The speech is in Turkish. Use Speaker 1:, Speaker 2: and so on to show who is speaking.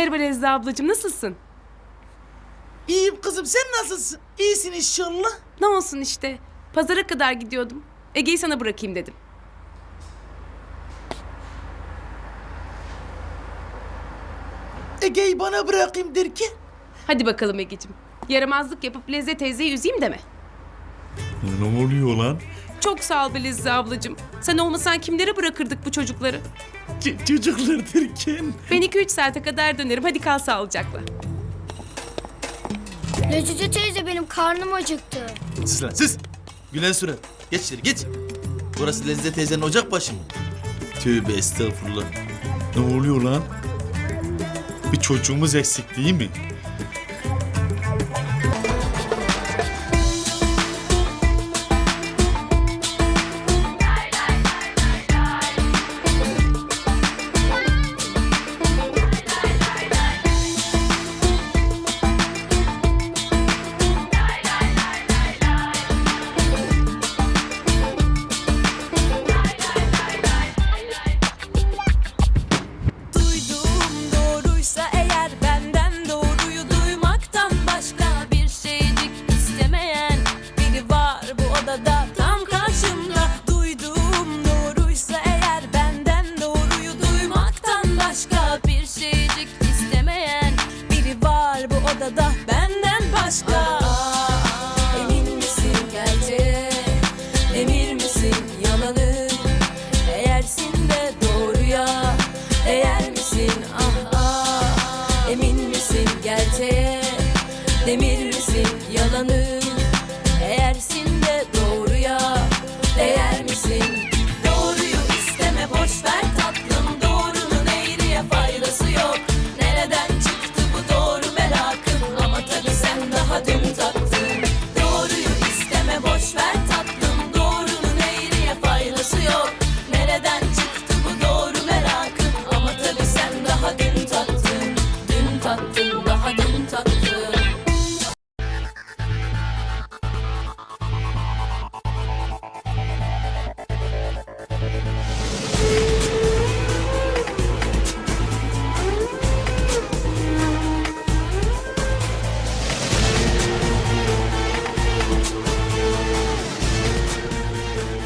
Speaker 1: Merhaba Lezze ablacığım nasılsın?
Speaker 2: İyiyim kızım sen nasılsın? İyisin inşallah.
Speaker 1: Ne olsun işte. Pazara kadar gidiyordum. Ege'yi sana bırakayım dedim.
Speaker 2: Ege'yi bana bırakayım derken.
Speaker 1: Hadi bakalım Ege'cim. Yaramazlık yapıp Lezze teyzeyi üzeyim deme.
Speaker 3: Ne oluyor lan?
Speaker 1: Çok sağ ol be Lezze ablacığım. Sen olmasan kimlere bırakırdık bu çocukları?
Speaker 2: Ç- çocuklar derken.
Speaker 1: Ben 2-3 saate kadar dönerim. Hadi kal sağlıcakla.
Speaker 4: Lezzetli teyze benim karnım acıktı.
Speaker 5: Sus lan sus. Gülen surat. Geç içeri geç. Burası Lezzet teyzenin ocak başı mı? Tövbe estağfurullah.
Speaker 3: Ne oluyor lan? Bir çocuğumuz eksik değil mi?
Speaker 6: benden başka. Emin misin gerçeğe emir misin yalanı? Eğersin de doğruya. Eğer misin? Ah, ah. Emin misin gerçeğe demir misin yalanı?